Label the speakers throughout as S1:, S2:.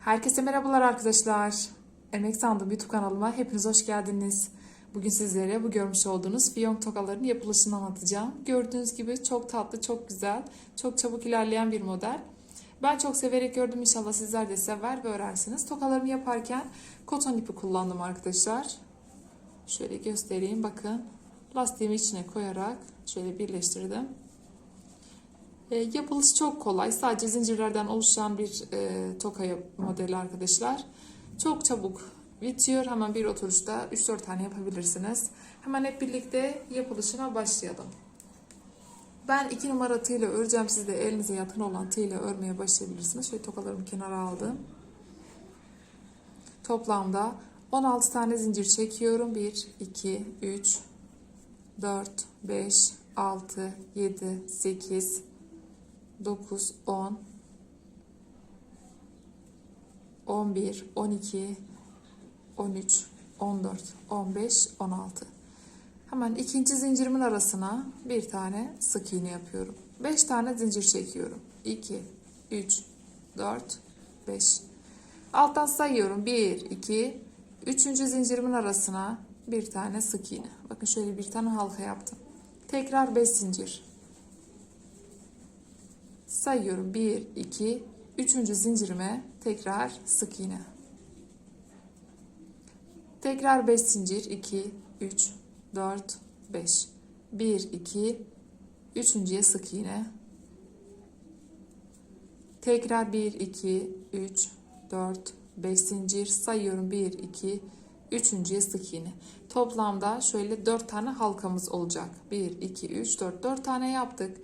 S1: Herkese merhabalar arkadaşlar. Emek Sandım YouTube kanalıma hepiniz hoş geldiniz. Bugün sizlere bu görmüş olduğunuz fiyonk tokaların yapılışını anlatacağım. Gördüğünüz gibi çok tatlı, çok güzel, çok çabuk ilerleyen bir model. Ben çok severek gördüm inşallah sizler de sever ve öğrersiniz. Tokalarımı yaparken koton ipi kullandım arkadaşlar. Şöyle göstereyim bakın. Lastiğimi içine koyarak şöyle birleştirdim. E, yapılışı çok kolay. Sadece zincirlerden oluşan bir e, toka modeli arkadaşlar. Çok çabuk bitiyor. Hemen bir oturuşta 3-4 tane yapabilirsiniz. Hemen hep birlikte yapılışına başlayalım. Ben 2 numara tığ ile öreceğim. Siz de elinize yakın olan tığ ile örmeye başlayabilirsiniz. Şöyle tokalarımı kenara aldım. Toplamda 16 tane zincir çekiyorum. 1, 2, 3, 4, 5, 6, 7, 8, 9, 10, 11, 12, 13, 14, 15, 16. Hemen ikinci zincirimin arasına bir tane sık iğne yapıyorum. 5 tane zincir çekiyorum. 2, 3, 4, 5. Alttan sayıyorum. 1, 2, 3. zincirimin arasına bir tane sık iğne. Bakın şöyle bir tane halka yaptım. Tekrar 5 zincir. Sayıyorum 1, 2, 3. zincirime tekrar sık iğne. Tekrar 5 zincir 2, 3, 4, 5. 1, 2, üçüncüye sık iğne. Tekrar 1, 2, 3, 4, 5 zincir sayıyorum 1, 2, üçüncüye sık iğne. Toplamda şöyle 4 tane halkamız olacak. 1, 2, 3, 4, 4 tane yaptık.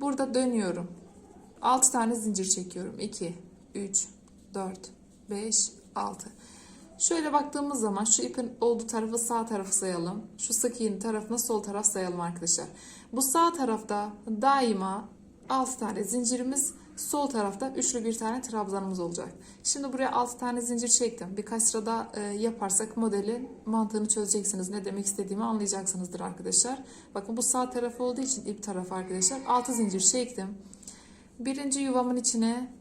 S1: Burada dönüyorum. 6 tane zincir çekiyorum. 2, 3, 4, 5, 6. Şöyle baktığımız zaman şu ipin olduğu tarafı sağ tarafı sayalım. Şu sık iğne tarafına sol taraf sayalım arkadaşlar. Bu sağ tarafta daima 6 tane zincirimiz, sol tarafta üçlü bir tane trabzanımız olacak. Şimdi buraya 6 tane zincir çektim. Birkaç sırada e, yaparsak modelin mantığını çözeceksiniz. Ne demek istediğimi anlayacaksınızdır arkadaşlar. Bakın bu sağ tarafı olduğu için ip tarafı arkadaşlar. 6 zincir çektim. Birinci yuvamın içine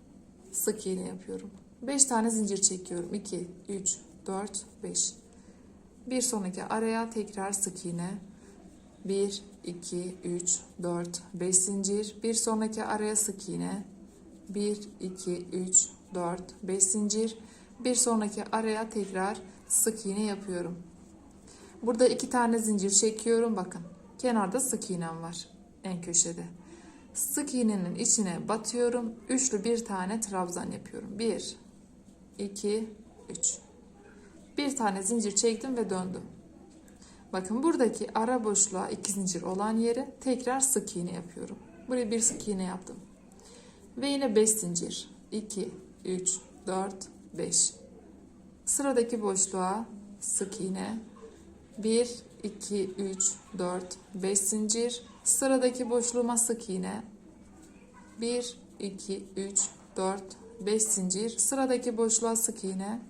S1: sık iğne yapıyorum. 5 tane zincir çekiyorum. 2, 3, 4, 5. Bir sonraki araya tekrar sık iğne. 1, 2, 3, 4, 5 zincir. Bir sonraki araya sık iğne. 1, 2, 3, 4, 5 zincir. Bir sonraki araya tekrar sık iğne yapıyorum. Burada iki tane zincir çekiyorum. Bakın kenarda sık iğnem var en köşede. Sık iğnenin içine batıyorum. Üçlü bir tane trabzan yapıyorum. 1, 2, 3. Bir tane zincir çektim ve döndüm. Bakın buradaki ara boşluğa iki zincir olan yere tekrar sık iğne yapıyorum. Buraya bir sık iğne yaptım. Ve yine 5 zincir. 2, 3, 4, 5. Sıradaki boşluğa sık iğne. 1, 2, 3, 4, 5 zincir. Sıradaki boşluğuma sık iğne. 1, 2, 3, 4, 5 zincir. Sıradaki boşluğa sık iğne.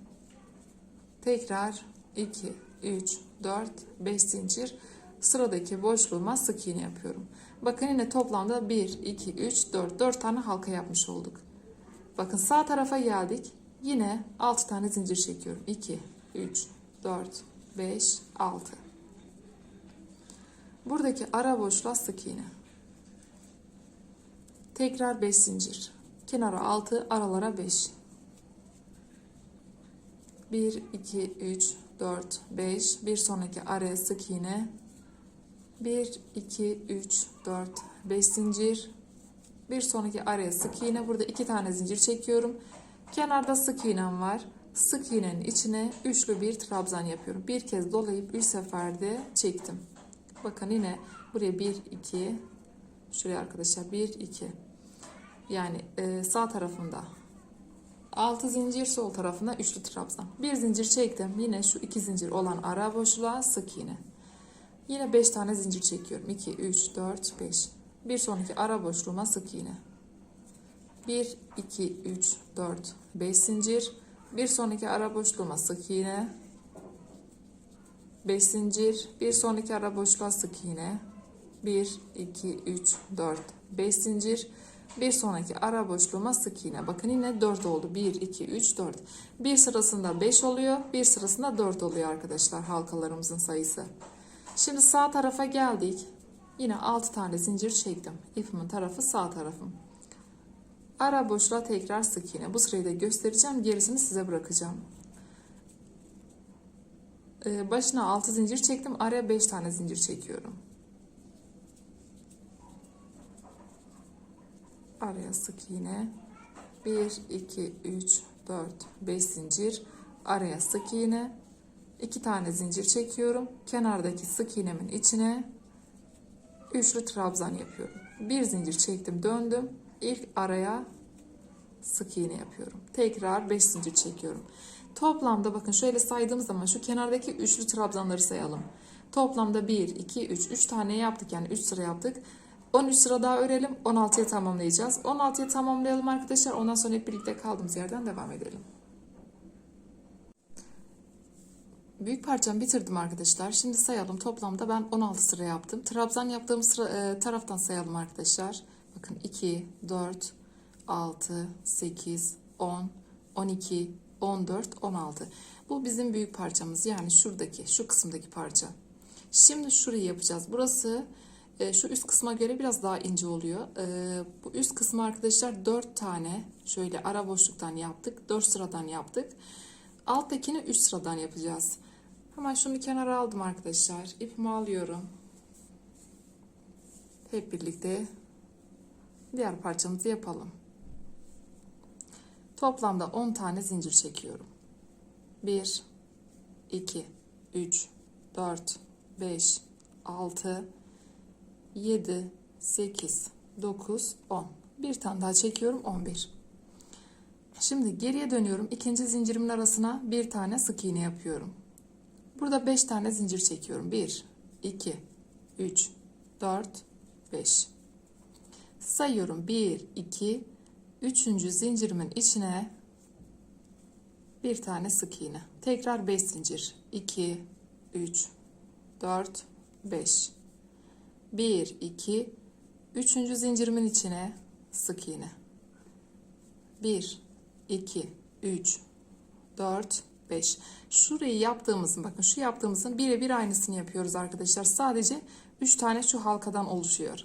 S1: Tekrar 2, 3, 4, 5 zincir. Sıradaki boşluğuma sık iğne yapıyorum. Bakın yine toplamda 1, 2, 3, 4, 4 tane halka yapmış olduk. Bakın sağ tarafa geldik. Yine 6 tane zincir çekiyorum. 2, 3, 4, 5, 6. Buradaki ara boşluğa sık iğne. Tekrar 5 zincir. Kenara 6, aralara 5. 1, 2, 3, 4, 5. Bir sonraki araya sık iğne. 1, 2, 3, 4, 5 zincir. Bir sonraki araya sık iğne. Burada 2 tane zincir çekiyorum. Kenarda sık iğnem var. Sık iğnenin içine üçlü bir trabzan yapıyorum. Bir kez dolayıp 3 seferde çektim. Bakın yine buraya 1, 2, şuraya arkadaşlar 1, 2. Yani e, sağ tarafında 6 zincir sol tarafında üçlü trabzan. Bir zincir çektim. Yine şu iki zincir olan ara boşluğa sık iğne. Yine 5 tane zincir çekiyorum. 2, 3, 4, 5. Bir sonraki ara boşluğuma sık iğne. 1, 2, 3, 4, 5 zincir. Bir sonraki ara boşluğuma sık iğne. 5 zincir. Bir sonraki ara boşluğa sık iğne. 1, 2, 3, 4, 5 zincir. Bir sonraki ara boşluğuma sık iğne. Bakın yine 4 oldu. 1, 2, 3, 4. Bir sırasında 5 oluyor. Bir sırasında 4 oluyor arkadaşlar halkalarımızın sayısı. Şimdi sağ tarafa geldik. Yine 6 tane zincir çektim. İpimin tarafı sağ tarafım. Ara boşluğa tekrar sık iğne. Bu sırayı da göstereceğim. Gerisini size bırakacağım. Ee, başına 6 zincir çektim. Araya 5 tane zincir çekiyorum. Araya sık iğne. 1, 2, 3, 4, 5 zincir. Araya sık iğne. 2 tane zincir çekiyorum. Kenardaki sık iğnemin içine üçlü trabzan yapıyorum. Bir zincir çektim, döndüm. İlk araya sık iğne yapıyorum. Tekrar 5 zincir çekiyorum. Toplamda bakın şöyle saydığım zaman şu kenardaki üçlü trabzanları sayalım. Toplamda 1, 2, 3, 3 tane yaptık yani 3 sıra yaptık. 13 sıra daha örelim. 16'ya tamamlayacağız. 16'ya tamamlayalım arkadaşlar. Ondan sonra hep birlikte kaldığımız yerden devam edelim. Büyük parçamı bitirdim arkadaşlar. Şimdi sayalım. Toplamda ben 16 sıra yaptım. Trabzan yaptığım sıra, e, taraftan sayalım arkadaşlar. Bakın 2, 4, 6, 8, 10, 12, 14, 16. Bu bizim büyük parçamız. Yani şuradaki, şu kısımdaki parça. Şimdi şurayı yapacağız. Burası e, şu üst kısma göre biraz daha ince oluyor. E, bu üst kısmı arkadaşlar 4 tane şöyle ara boşluktan yaptık. 4 sıradan yaptık. Alttakini 3 sıradan yapacağız. Hemen şunu kenara aldım arkadaşlar. İpimi alıyorum. Hep birlikte diğer parçamızı yapalım. Toplamda 10 tane zincir çekiyorum. 1 2 3 4 5 6 7 8 9 10 bir tane daha çekiyorum 11 şimdi geriye dönüyorum. İkinci zincirimin arasına bir tane sık iğne yapıyorum. Burada 5 tane zincir çekiyorum. 1 2 3 4 5 sayıyorum. 1 2 üçüncü zincirimin içine bir tane sık iğne. Tekrar 5 zincir. 2 3 4 5 1 2 üçüncü zincirimin içine sık iğne. 1 2 3 4 5 şurayı yaptığımızın bakın şu yaptığımızın birebir aynısını yapıyoruz arkadaşlar. Sadece 3 tane şu halkadan oluşuyor.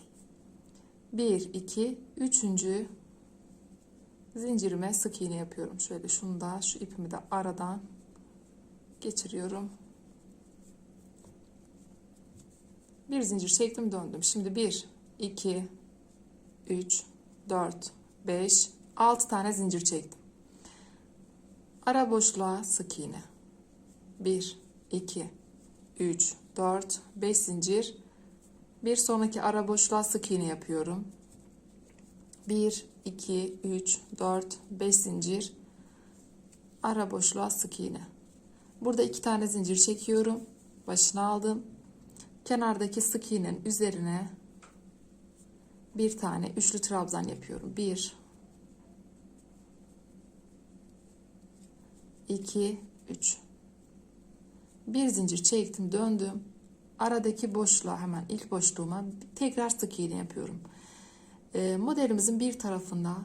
S1: 1 2 üçüncü zincirime sık iğne yapıyorum şöyle şunu da şu ipimi de aradan geçiriyorum Bir zincir çektim döndüm. Şimdi 1, 2, 3, 4, 5, 6 tane zincir çektim. Ara boşluğa sık iğne. 1, 2, 3, 4, 5 zincir. Bir sonraki ara boşluğa sık iğne yapıyorum. 1, 2, 3, 4, 5 zincir. Ara boşluğa sık iğne. Burada iki tane zincir çekiyorum. Başına aldım kenardaki sık iğnenin üzerine bir tane üçlü trabzan yapıyorum. Bir, iki, üç. Bir zincir çektim, döndüm. Aradaki boşluğa hemen ilk boşluğuma tekrar sık iğne yapıyorum. E, modelimizin bir tarafında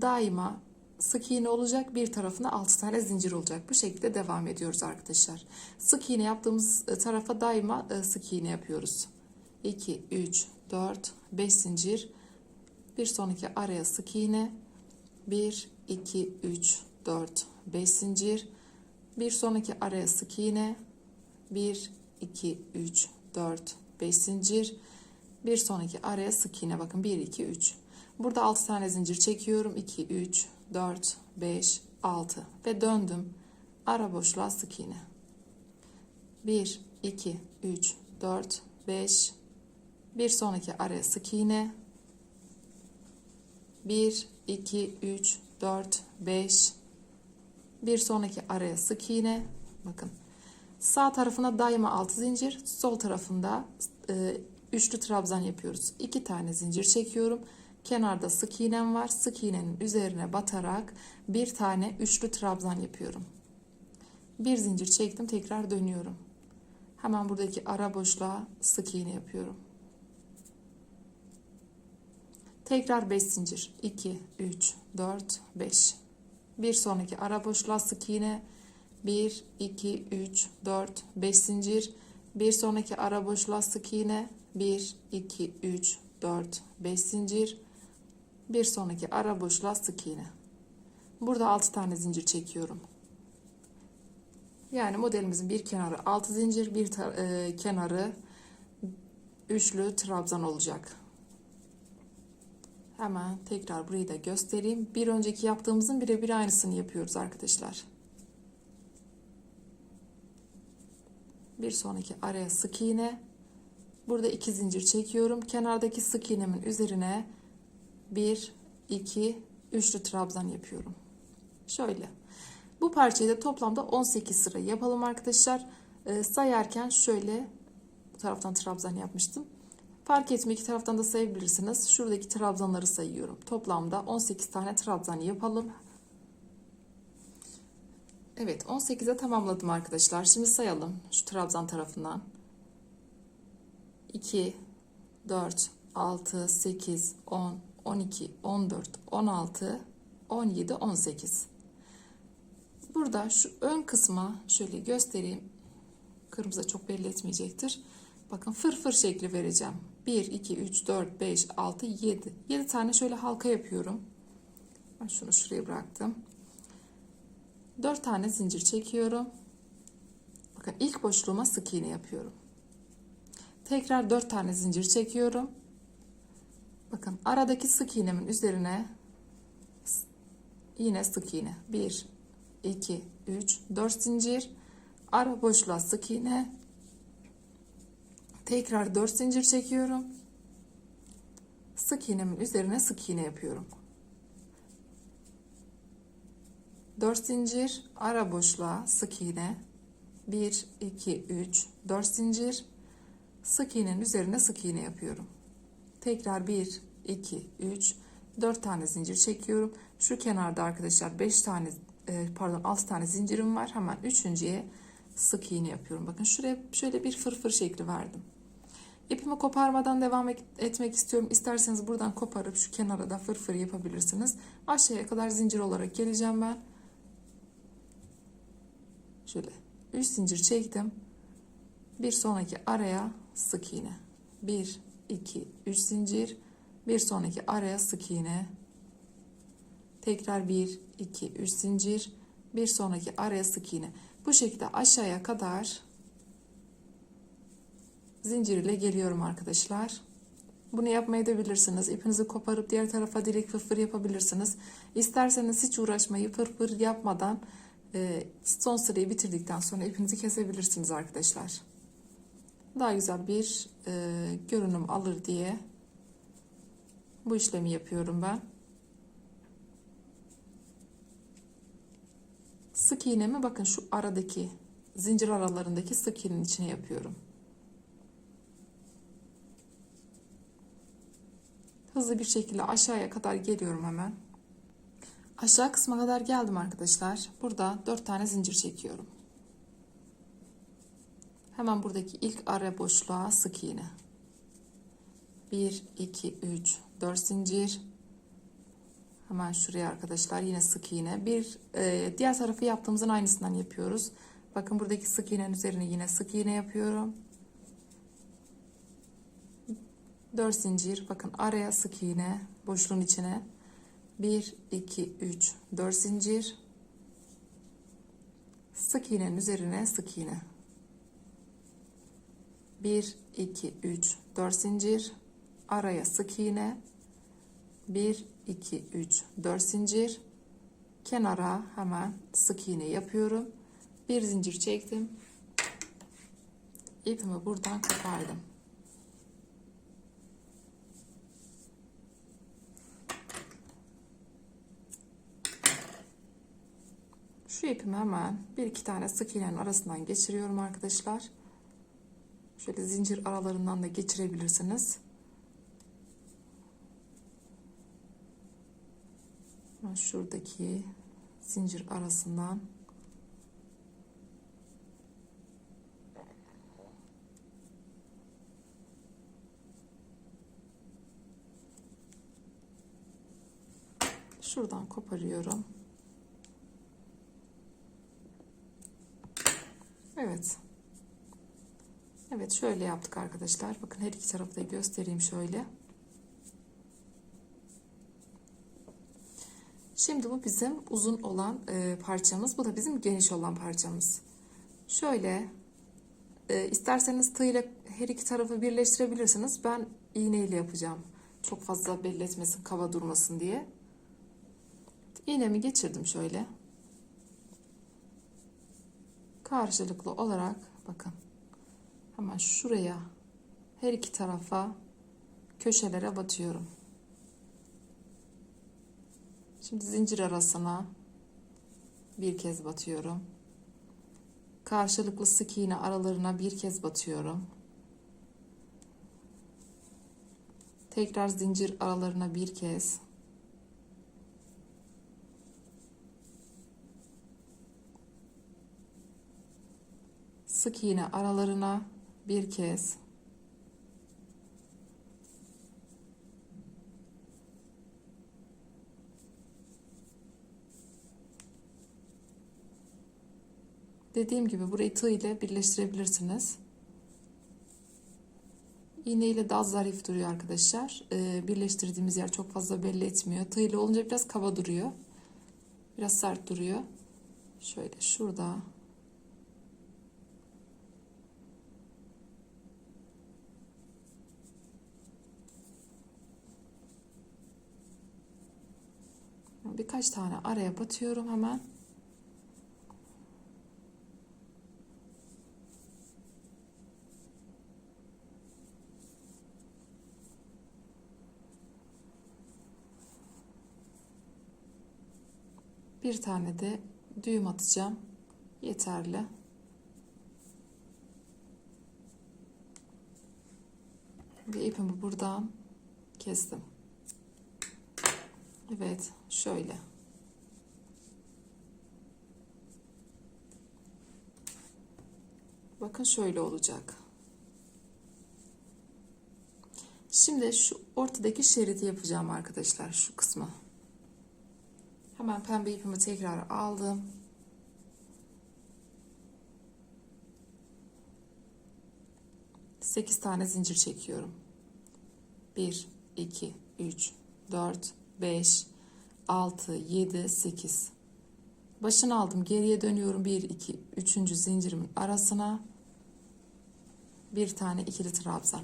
S1: daima sık iğne olacak. Bir tarafında 6 tane zincir olacak. Bu şekilde devam ediyoruz arkadaşlar. Sık iğne yaptığımız e, tarafa daima e, sık iğne yapıyoruz. 2, 3, 4, 5 zincir. Bir sonraki araya sık iğne. 1, 2, 3, 4, 5 zincir. Bir sonraki araya sık iğne. 1, 2, 3, 4, 5 zincir. Bir sonraki araya sık iğne. Bakın 1, 2, 3. Burada 6 tane zincir çekiyorum. 2, 3, 4, 5, 6 ve döndüm. Ara boşluğa sık iğne. 1, 2, 3, 4, 5. Bir sonraki araya sık iğne. 1, 2, 3, 4, 5. Bir sonraki araya sık iğne. Bakın. Sağ tarafına daima 6 zincir, sol tarafında e, üçlü trabzan yapıyoruz. 2 tane zincir çekiyorum. Kenarda sık iğnem var. Sık iğnenin üzerine batarak bir tane üçlü trabzan yapıyorum. Bir zincir çektim tekrar dönüyorum. Hemen buradaki ara boşluğa sık iğne yapıyorum. Tekrar 5 zincir. 2, 3, 4, 5. Bir sonraki ara boşluğa sık iğne. 1, 2, 3, 4, 5 zincir. Bir sonraki ara boşluğa sık iğne. 1, 2, 3, 4, 5 zincir. Bir sonraki ara boşluğa sık iğne. Burada 6 tane zincir çekiyorum. Yani modelimizin bir kenarı 6 zincir, bir e, kenarı üçlü trabzan olacak. Hemen tekrar burayı da göstereyim. Bir önceki yaptığımızın birebir aynısını yapıyoruz arkadaşlar. Bir sonraki araya sık iğne. Burada iki zincir çekiyorum. Kenardaki sık iğnemin üzerine bir, iki, üçlü trabzan yapıyorum. Şöyle. Bu parçayı da toplamda 18 sıra yapalım arkadaşlar. Ee, sayarken şöyle bu taraftan trabzan yapmıştım. Fark etmiyor iki taraftan da sayabilirsiniz. Şuradaki trabzanları sayıyorum. Toplamda 18 tane trabzan yapalım. Evet 18'e tamamladım arkadaşlar. Şimdi sayalım şu trabzan tarafından. 2, 4, 6, 8, 10, 12, 14, 16, 17, 18. Burada şu ön kısma şöyle göstereyim. Kırmızı çok belli etmeyecektir. Bakın fırfır şekli vereceğim. 1, 2, 3, 4, 5, 6, 7. 7 tane şöyle halka yapıyorum. Ben şunu şuraya bıraktım. 4 tane zincir çekiyorum. Bakın ilk boşluğuma sık iğne yapıyorum. Tekrar 4 tane zincir çekiyorum. Bakın aradaki sık iğnemin üzerine yine sık iğne. 1, 2, 3, 4 zincir. Ara boşluğa sık iğne. Tekrar 4 zincir çekiyorum. Sık iğnemin üzerine sık iğne yapıyorum. 4 zincir, ara boşluğa sık iğne. 1, 2, 3, 4 zincir. Sık iğnenin üzerine sık iğne yapıyorum. Tekrar 1, 2, 3, 4 tane zincir çekiyorum. Şu kenarda arkadaşlar 5 tane e, pardon 6 tane zincirim var. Hemen üçüncüye sık iğne yapıyorum. Bakın şuraya şöyle bir fırfır şekli verdim. İpimi koparmadan devam etmek istiyorum. İsterseniz buradan koparıp şu kenara da fırfır yapabilirsiniz. Aşağıya kadar zincir olarak geleceğim ben. Şöyle 3 zincir çektim. Bir sonraki araya sık iğne. 1 2 3 zincir. Bir sonraki araya sık iğne. Tekrar 1 2 3 zincir. Bir sonraki araya sık iğne. Bu şekilde aşağıya kadar zincir ile geliyorum arkadaşlar. Bunu yapmayı da bilirsiniz. İpinizi koparıp diğer tarafa direkt fırfır yapabilirsiniz. İsterseniz hiç uğraşmayı fırfır yapmadan e, son sırayı bitirdikten sonra ipinizi kesebilirsiniz arkadaşlar. Daha güzel bir e, görünüm alır diye bu işlemi yapıyorum ben. Sık iğnemi bakın şu aradaki zincir aralarındaki sık iğnenin içine yapıyorum. Hızlı bir şekilde aşağıya kadar geliyorum hemen. Aşağı kısma kadar geldim arkadaşlar. Burada 4 tane zincir çekiyorum. Hemen buradaki ilk ara boşluğa sık iğne. 1 2 3 4 zincir. Hemen şuraya arkadaşlar yine sık iğne. Bir e, diğer tarafı yaptığımızın aynısından yapıyoruz. Bakın buradaki sık iğnenin üzerine yine sık iğne yapıyorum. 4 zincir. Bakın araya sık iğne boşluğun içine. 1 2 3 4 zincir. Sık iğnenin üzerine sık iğne. 1 2 3 4 zincir. Araya sık iğne. 1 2 3 4 zincir. Kenara hemen sık iğne yapıyorum. Bir zincir çektim. İpimi buradan kopardım. Şu ipimi hemen bir iki tane sık iğnenin arasından geçiriyorum arkadaşlar. Şöyle zincir aralarından da geçirebilirsiniz. Şuradaki zincir arasından koparıyorum. Evet. Evet şöyle yaptık arkadaşlar. Bakın her iki tarafı da göstereyim şöyle. Şimdi bu bizim uzun olan e, parçamız. Bu da bizim geniş olan parçamız. Şöyle e, isterseniz tığ ile her iki tarafı birleştirebilirsiniz. Ben iğneyle yapacağım. Çok fazla belli etmesin, kava durmasın diye. İğnemi geçirdim şöyle. Karşılıklı olarak bakın. Hemen şuraya her iki tarafa köşelere batıyorum. Şimdi zincir arasına bir kez batıyorum. Karşılıklı sık iğne aralarına bir kez batıyorum. Tekrar zincir aralarına bir kez. Sık iğne aralarına bir kez. Dediğim gibi burayı tığ ile birleştirebilirsiniz. İğne ile daha zarif duruyor arkadaşlar. Ee, birleştirdiğimiz yer çok fazla belli etmiyor. Tığ ile olunca biraz kaba duruyor. Biraz sert duruyor. Şöyle şurada. Birkaç tane araya batıyorum hemen. Bir tane de düğüm atacağım. Yeterli. Ve ipimi buradan kestim. Evet, şöyle. Bakın şöyle olacak. Şimdi şu ortadaki şeridi yapacağım arkadaşlar şu kısmı. Hemen pembe ipimi tekrar aldım. Sekiz tane zincir çekiyorum. Bir, iki, üç, dört, beş, altı, yedi, sekiz. Başını aldım. Geriye dönüyorum. Bir, iki, üçüncü zincirimin arasına bir tane ikili trabzan.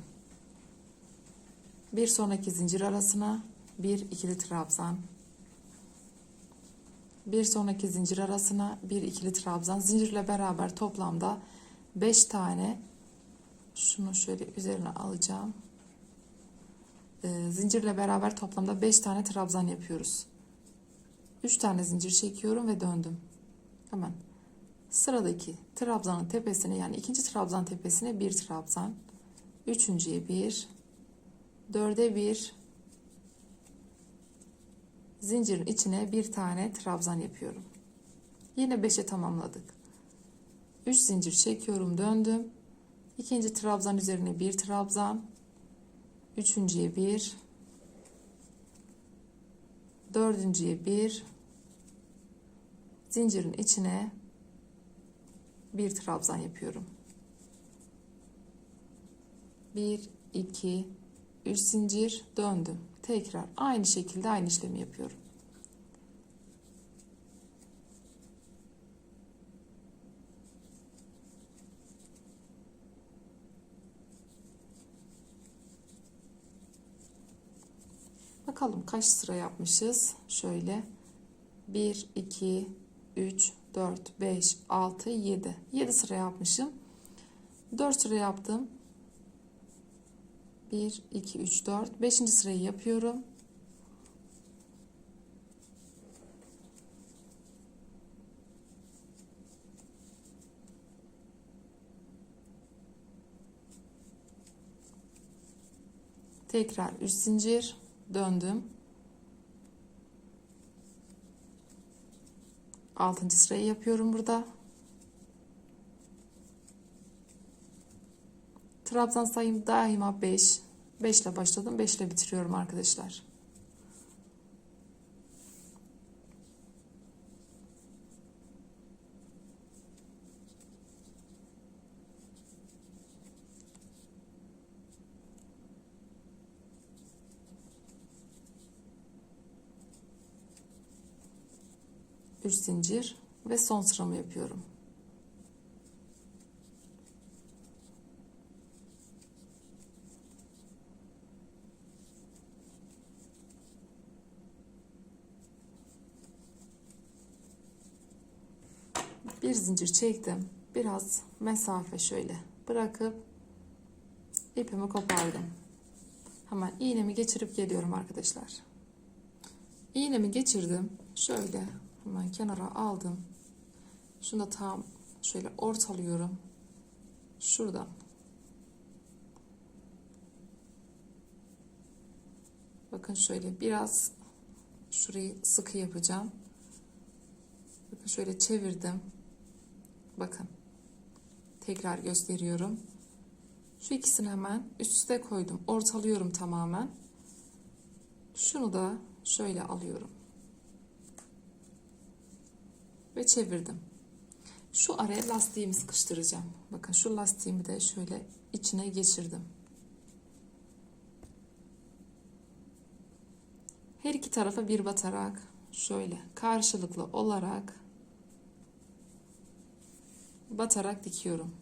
S1: Bir sonraki zincir arasına bir ikili trabzan bir sonraki zincir arasına bir ikili trabzan zincirle beraber toplamda 5 tane şunu şöyle üzerine alacağım ee, zincirle beraber toplamda 5 tane trabzan yapıyoruz 3 tane zincir çekiyorum ve döndüm hemen sıradaki trabzanın tepesine yani ikinci trabzan tepesine bir trabzan üçüncüye bir dörde bir zincirin içine bir tane trabzan yapıyorum. Yine 5'e tamamladık. 3 zincir çekiyorum döndüm. İkinci trabzan üzerine bir trabzan. Üçüncüye bir. Dördüncüye bir. Zincirin içine bir trabzan yapıyorum. 1 2 3 zincir döndüm. Tekrar aynı şekilde aynı işlemi yapıyorum. Bakalım kaç sıra yapmışız. Şöyle 1, 2, 3, 4, 5, 6, 7. 7 sıra yapmışım. 4 sıra yaptım. 1, 2, 3, 4. 5. sırayı yapıyorum. Tekrar 3 zincir döndüm. 6. sırayı yapıyorum burada. Trabzan sayım daima 5. 5 ile başladım. 5 ile bitiriyorum arkadaşlar. 3 zincir ve son sıramı yapıyorum. Bir zincir çektim. Biraz mesafe şöyle bırakıp ipimi kopardım. Hemen iğnemi geçirip geliyorum arkadaşlar. İğnemi geçirdim. Şöyle hemen kenara aldım. Şunu da tam şöyle ortalıyorum. Şuradan. Bakın şöyle biraz şurayı sıkı yapacağım. Bakın şöyle çevirdim. Bakın. Tekrar gösteriyorum. Şu ikisini hemen üst üste koydum. Ortalıyorum tamamen. Şunu da şöyle alıyorum. Ve çevirdim. Şu araya lastiğimi sıkıştıracağım. Bakın şu lastiğimi de şöyle içine geçirdim. Her iki tarafa bir batarak şöyle karşılıklı olarak batarak dikiyorum.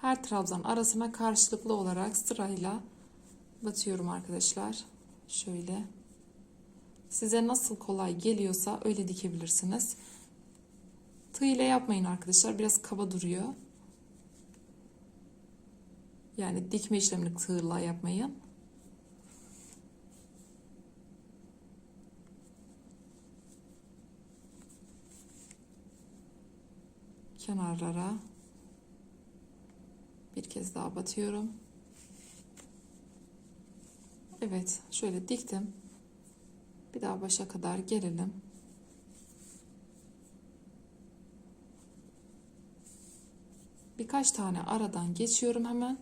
S1: Her trabzan arasına karşılıklı olarak sırayla batıyorum arkadaşlar. Şöyle. Size nasıl kolay geliyorsa öyle dikebilirsiniz. Tığ ile yapmayın arkadaşlar. Biraz kaba duruyor. Yani dikme işlemini tığla yapmayın. Kenarlara bir kez daha batıyorum. Evet, şöyle diktim. Bir daha başa kadar gelelim. Birkaç tane aradan geçiyorum hemen.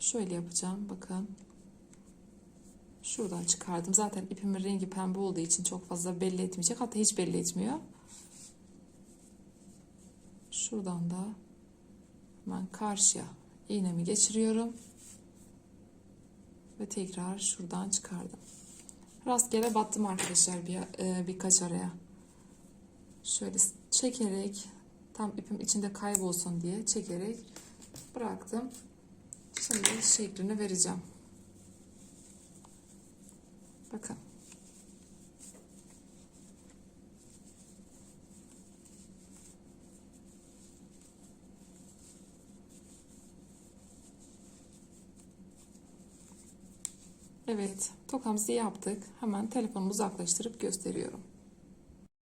S1: Şöyle yapacağım. Bakın. Şuradan çıkardım. Zaten ipimin rengi pembe olduğu için çok fazla belli etmeyecek. Hatta hiç belli etmiyor. Şuradan da hemen karşıya iğnemi geçiriyorum. Ve tekrar şuradan çıkardım. Rastgele battım arkadaşlar bir, e, birkaç araya. Şöyle çekerek tam ipim içinde kaybolsun diye çekerek bıraktım. Şimdi şeklini vereceğim. Bakın. Evet, tokamızı yaptık. Hemen telefonumu uzaklaştırıp gösteriyorum.